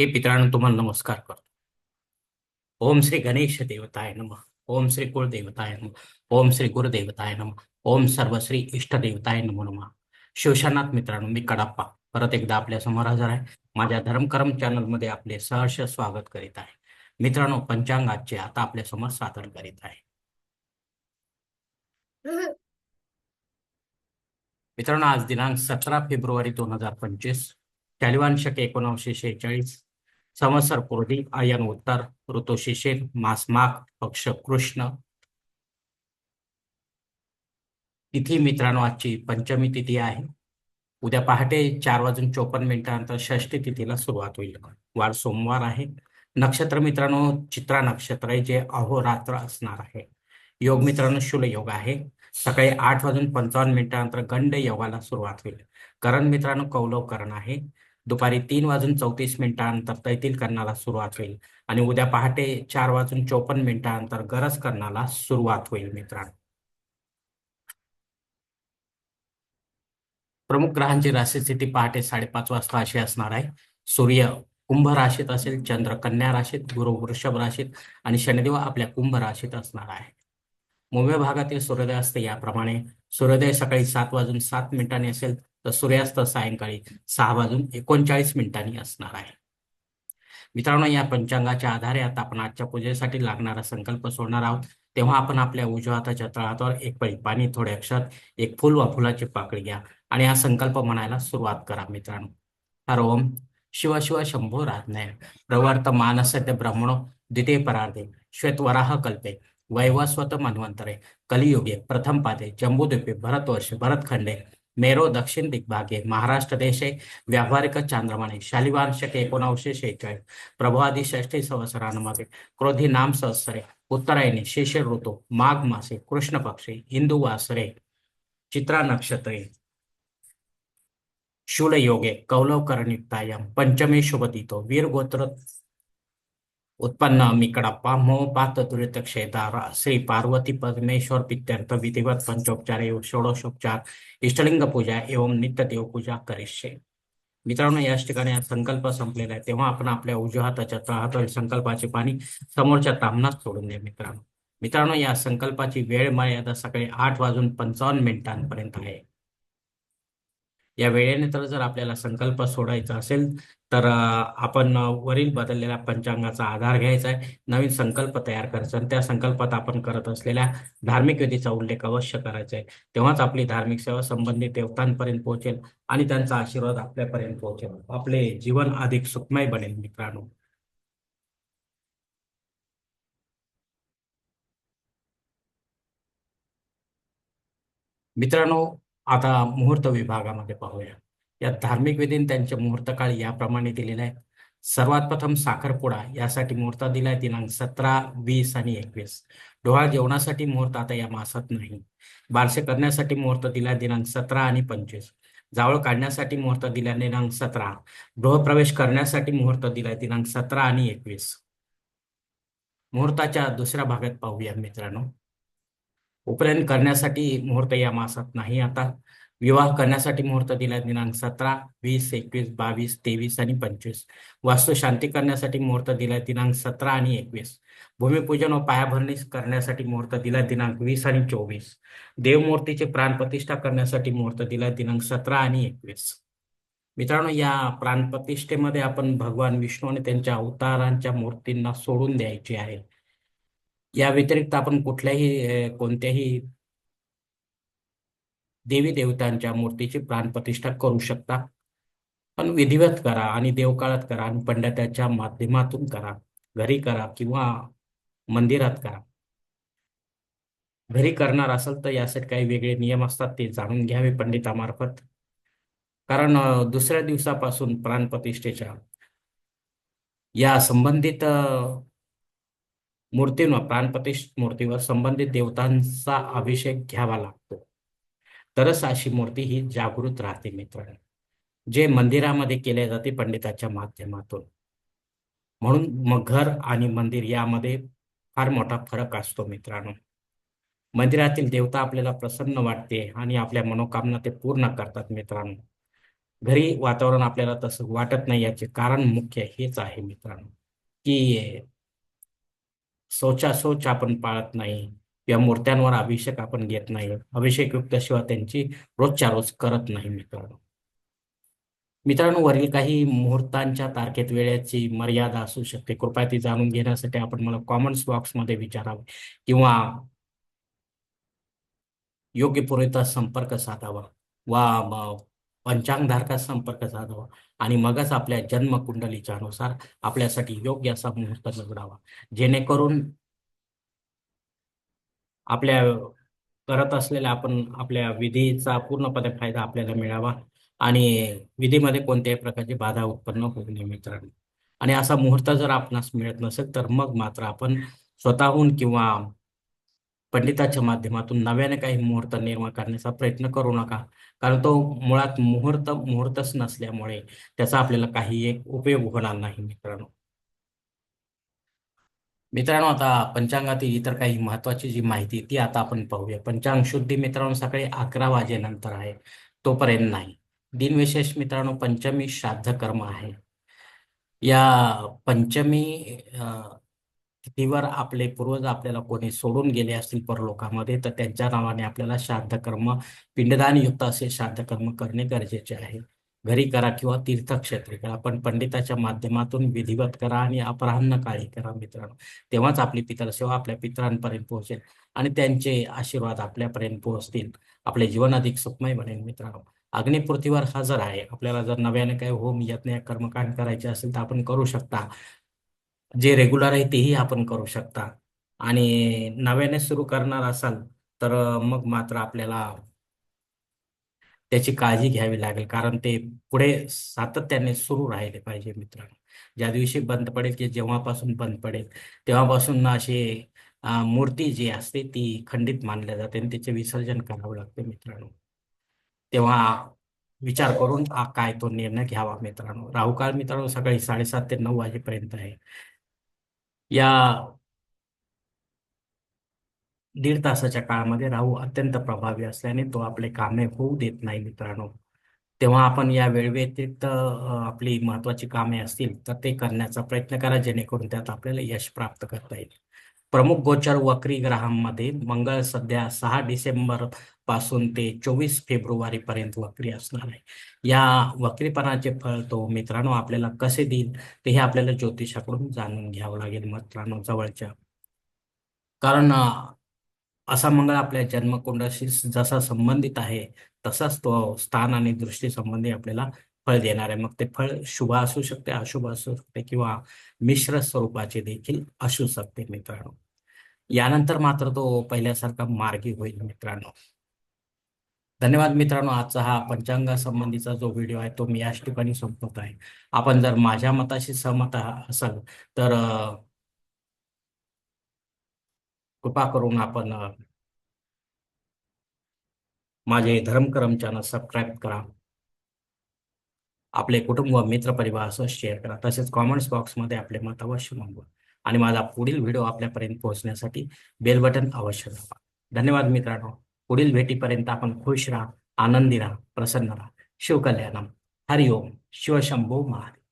हे पित्रांनो तुम्हाला नमस्कार करतो. ओम श्री गणेश देवताय नमः. ओम श्री कुळदेवताय नम. ओम श्री गुरुदेवताय नमः. ओम सर्वश्री इष्टदेवताय नमो नमः. शिवशानाथ मित्रांनो मी कडाप्पा. परत एकदा आपल्यासमोर हजर आहे. माझ्या धर्मकरम चॅनलमध्ये आपले सहर्ष स्वागत करीत आहे. मित्रांनो पंचांग आजचे आता आपल्यासमोर सादर करीत आहे. मित्रांनो आज दिनांक सतरा फेब्रुवारी दोन हजार पंचवीस. शालिवान शके एकोणीसशे शेहेचाळीस. संवत्सर पूर्वी आयन उत्तर ऋतू शिशिर मास माघ पक्ष कृष्ण. तिथी मित्रांनो आजची पंचमी तिथी आहे. उद्या पहाटे चार वाजून चोपन्न मिनिटानंतर षष्टी तिथीला सुरुवात होईल. वार सोमवार आहे. नक्षत्र मित्रांनो चित्रा नक्षत्र आहे जे अहोरात्र असणार आहे. योग मित्रांनो शुल योग आहे. सकाळी आठ वाजून पंचावन्न मिनिटानंतर गंड योगाला सुरुवात होईल. करण मित्रांनो कौलव करण आहे. दुपारी तीन वाजून चौतीस मिनिटानंतर तैतील करण्याला सुरुवात होईल. आणि उद्या पहाटे चार वाजून चोपन्न मिनिटानंतर गरज करण्याला सुरुवात होईल मित्रांनो. प्रमुख ग्रहांची राशी स्थिती पहाटे साडेपाच वाजता अशी असणार आहे. सूर्य कुंभ राशीत असेल चंद्र कन्या राशीत गुरु वृषभ राशीत आणि शनिदेव आपल्या कुंभ राशीत असणार आहे. मुंबई भागातील सूर्योदय असते याप्रमाणे सूर्योदय सकाळी सात वाजून सात मिनिटांनी असेल तर सूर्यास्त सायंकाळी सहा वाजून एकोणचाळीस मिनिटांनी असणार आहे. मित्रांनो या पंचांगाच्या आधारे आता आपण आजच्या पूजेसाठी लागणारा संकल्प सोडणार आहोत. तेव्हा आपण आपल्या उजव्या हाताच्या तळहातावर एक पळी पाणी थोडे अक्षर एक फुल वा फुलाची पाकळी घ्या आणि हा संकल्प म्हणायला सुरुवात करा मित्रांनो. हर ओम शिव शिव शंभो राजनय प्रवर्त मानसद्य ब्रह्मणो द्वितीय परार्धे श्वेतवराह कल्पे वैवस्वत मन्वंतरे कलियुगे प्रथम पादे जम्बुद्वीपे भरतवर्ष भरतखंडे मेरो दक्षिण दिग्भागे महाराष्ट्र देशे व्यावहारिक चांद्रमाने शालिवान शके एकोणावीसशे शेहेचाळीस प्रभवादी षष्ठी संवत्सरांमध्ये क्रोधी नाम सहस्रे उत्तरायणी शिशिर ऋतू माघ मासे कृष्ण पक्षी हिंदू वासरे चित्रा नक्षत्रे शूलयोगे कौलव करणयुक्तायाम शुभदितो वीर गोत्र उत्पन्न मिकडप्पा मोपात दुरित क्षेदार श्री पार्वती परमेश्वर पित्यर्थ विधिवत पंचोपचार एवं षोडशोपचार इष्टलिंग पूजा एवं नित्य देवपूजा करिष्ये. मित्रांनो याच ठिकाणी हा संकल्प संपलेला आहे. तेव्हा आपण आपल्या उजव्या हाताच्या तळहातावरील संकल्पाचे पाणी समोरच्या तामनात सोडून द्या मित्रांनो. मित्रांनो या संकल्पाची वेळ मर्यादा सकाळी आठ वाजून पंचावन्न मिनिटांपर्यंत आहे. या वेळेनंतर जर आपल्याला संकल्प सोडायचा असेल तर आपण वरील बदललेल्या पंचांगाचा आधार घ्यायचा आहे. नवीन संकल्प तयार करायचा आणि त्या संकल्पात आपण करत असलेल्या धार्मिक विधीचा उल्लेख अवश्य करायचा आहे. तेव्हाच आपली धार्मिक सेवा संबंधित देवतांपर्यंत पोहोचेल आणि त्यांचा आशीर्वाद आपल्यापर्यंत पोहोचेल. आपले जीवन अधिक सुखमय बनेल मित्रांनो. मित्रांनो आता मुहूर्त विभागामध्ये पाहूया. या धार्मिक विधीने त्यांचे मुहूर्त काळ याप्रमाणे दिलेला आहे सर्वात प्रथम साखरपुडा यासाठी मुहूर्त दिलाय दिनांक सतरा वीस आणि एकवीस. डोहाळ जेवणासाठी मुहूर्त आता या मासात नाही. बारसे करण्यासाठी मुहूर्त दिलाय दिनांक सतरा आणि पंचवीस. जावळ काढण्यासाठी मुहूर्त दिला दिनांक सतरा. गृहप्रवेश करण्यासाठी मुहूर्त दिलाय दिनांक सतरा आणि एकवीस. मुहूर्ताच्या दुसऱ्या भागात पाहूया मित्रांनो. उपनयन करण्यासाठी मुहूर्त या मासात नाही. आता विवाह करण्यासाठी मुहूर्त दिला दिनांक सतरा वीस एकवीस बावीस तेवीस आणि पंचवीस. वास्तू शांती करण्यासाठी मुहूर्त दिला दिनांक सतरा आणि एकवीस. भूमिपूजन व पायाभरणी करण्यासाठी मुहूर्त दिला दिनांक वीस आणि चोवीस. देवमूर्तीची प्राणप्रतिष्ठा करण्यासाठी मुहूर्त दिला दिनांक सतरा आणि एकवीस. मित्रांनो या प्राणप्रतिष्ठेमध्ये आपण भगवान विष्णू आणि त्यांच्या अवतारांच्या मूर्तींना सोडून द्यायची आहे. या व्यतिरिक्त आपण कुठल्याही कोणत्याही देवी देवतांच्या मूर्तीची प्राणप्रतिष्ठा करू शकता. पण विधिवत करा आणि देवकाळात करा आणि पंडिताच्या माध्यमातून करा. घरी करा किंवा मंदिरात करा. घरी करणार असेल तर यासाठी काही वेगळे नियम असतात ते जाणून घ्यावे पंडितामार्फत. कारण दुसऱ्या दिवसापासून प्राणप्रतिष्ठेच्या या संबंधित मूर्तींवर प्राणप्रतिष्ठ मूर्तीवर संबंधित देवतांचा अभिषेक घ्यावा लागतो. तरच अशी मूर्ती ही जागृत राहते मित्रांनो. जे मंदिरामध्ये केले जाते पंडिताच्या माध्यमातून. म्हणून मग घर आणि मंदिर यामध्ये फार मोठा फरक असतो मित्रांनो. मंदिरातील देवता आपल्याला प्रसन्न वाटते आणि आपल्या मनोकामना ते पूर्ण करतात मित्रांनो. घरी वातावरण आपल्याला तसं वाटत नाही याचे कारण मुख्य हेच आहे मित्रांनो. की शौचाशौच आपण पाळत नाही. या मूर्त्यांवर अभिषेक आपण घेत नाही. अभिषेक शिवाय त्यांची रोजच्या रोज करत नाही मित्रांनो. मित्रांनो वरील काही मुहूर्तांच्या तारखेत वेळेची मर्यादा असू शकते. कृपया ती जाणून घेण्यासाठी आपण मला कॉमेंट्स बॉक्समध्ये विचारावे किंवा योग्य पुरवठा संपर्क साधावा. वा म- पंचांगधारकास संपर्क साधावा आणि मगच आपल्या जन्मकुंडलीच्या अनुसार आपल्यासाठी योग्य असा मुहूर्त निवडावा जेणेकरून आपल्या करत असलेल्या आपण आपल्या विधीचा पूर्णपणे फायदा आपल्याला मिळावा आणि विधीमध्ये कोणत्याही प्रकारची बाधा उत्पन्न होऊ नये मित्रांनो. आणि असा मुहूर्त जर आपणास मिळत नसेल तर मग मात्र आपण स्वतःहून किंवा पंडिताच्या माध्यमातून नव्याने काही मुहूर्त निर्माण करण्याचा प्रयत्न करू नका. कारण तो मुळात मुहूर्त मुहूर्तच नसल्यामुळे त्याचा आपल्याला काही एक उपयोग होणार नाही मित्रांनो. मित्रांनो आता पंचांगातील इतर काही महत्वाची जी माहिती ती आता आपण पाहूया. पंचांग शुद्धी मित्रांनो सकाळी अकरा वाजेनंतर आहे. तोपर्यंत नाही. दिनविशेष मित्रांनो पंचमी श्राद्ध कर्म आहे. या पंचमी पृथ्वीवर आपले पूर्वज आपल्याला कोणी सोडून गेले असतील परलोकामध्ये तर त्यांच्या नावाने आपल्याला श्राद्धकर्म पिंडदान युक्त असे श्राद्धकर्म करणे गरजेचे आहे. घरी करा किंवा तीर्थक्षेत्री करा पण पंडिताच्या माध्यमातून विधिवत करा आणि अपराह्न काळी करा मित्रांनो. तेव्हाच आपली पितरसेवा आपल्या पितरांपर्यंत पोहोचेल आणि त्यांचे आशीर्वाद आपल्यापर्यंत पोहोचतील. आपले जीवन अधिक सुखमय बनेल मित्रांनो. अग्निपृथ्वीवर हजर आहे. आपल्याला जर नव्याने काही होम यज्ञ कर्मकांड करायचे असेल तर आपण करू शकता. जे रेग्युलर आहे तेही आपण करू शकता. आणि नव्याने सुरू करणार असाल तर मग मात्र आपल्याला त्याची काळजी घ्यावी लागेल. कारण ते पुढे सातत्याने सुरू राहिले पाहिजे मित्रांनो. ज्या दिवशी बंद पडेल की जेव्हापासून बंद पडेल तेव्हापासून अशी मूर्ती जी असते ती खंडित मानल्या जाते आणि त्याचे विसर्जन करावं लागते मित्रांनो. तेव्हा विचार करून काय तो निर्णय घ्यावा मित्रांनो. राहुकाळ मित्रांनो सकाळी साडेसात ते नऊ वाजेपर्यंत आहे. या दीड तासाच्या काळामध्ये राहू अत्यंत प्रभावी असल्याने तो आपले कामे होऊ देत नाही मित्रांनो. तेव्हा आपण या वेळव्यतिरिक्त आपली महत्वाची कामे असतील तर ते करण्याचा प्रयत्न करा जेणेकरून त्यात आपल्याला यश प्राप्त करता येईल. प्रमुख गोचर वक्री ग्रहांमध्ये मंगळ सध्या सहा डिसेंबर पासून ते चोवीस फेब्रुवारीपर्यंत वक्री असणार आहे. या वक्रीपणाचे फळ तो मित्रांनो आपल्याला कसे देईल ते हे आपल्याला ज्योतिषाकडून जाणून घ्यावं लागेल मित्रांनो जवळच्या. कारण असा मंगळ आपल्या जन्मकुंडाशी जसा संबंधित आहे तसाच तो स्थान आणि दृष्टी संबंधी आपल्याला फळ देणार आहे. मग ते फळ शुभ असू शकते अशुभ असू शकते किंवा मिश्र स्वरूपाचे देखील असू शकते मित्रांनो. यानंतर मात्र तो पहिल्यासारखा मार्गी होईल मित्रांनो. धन्यवाद मित्रांनो. आजचा हा पंचांगा संबंधीचा जो व्हिडिओ आहे तो मी याच ठिकाणी संपवत आहे. आपण जर माझ्या मताशी सहमत असाल तर कृपा करून आपण माझे धर्मकरम चॅनल सबस्क्राईब करा. आपले कुटुंब मित्र असं शेअर करा. तसेच कॉमेंट्स बॉक्समध्ये आपले मत अवश्य मागवा आणि माझा पुढील व्हिडिओ आपल्यापर्यंत पोहोचण्यासाठी बेल बटन अवश्य दाबा. धन्यवाद मित्रांनो. पुढील भेटीपर्यंत आपण खुश राहा आनंदी राहा प्रसन्न राहा. शिवकल्याणम. हरिओम. शिवशंभो महादेव.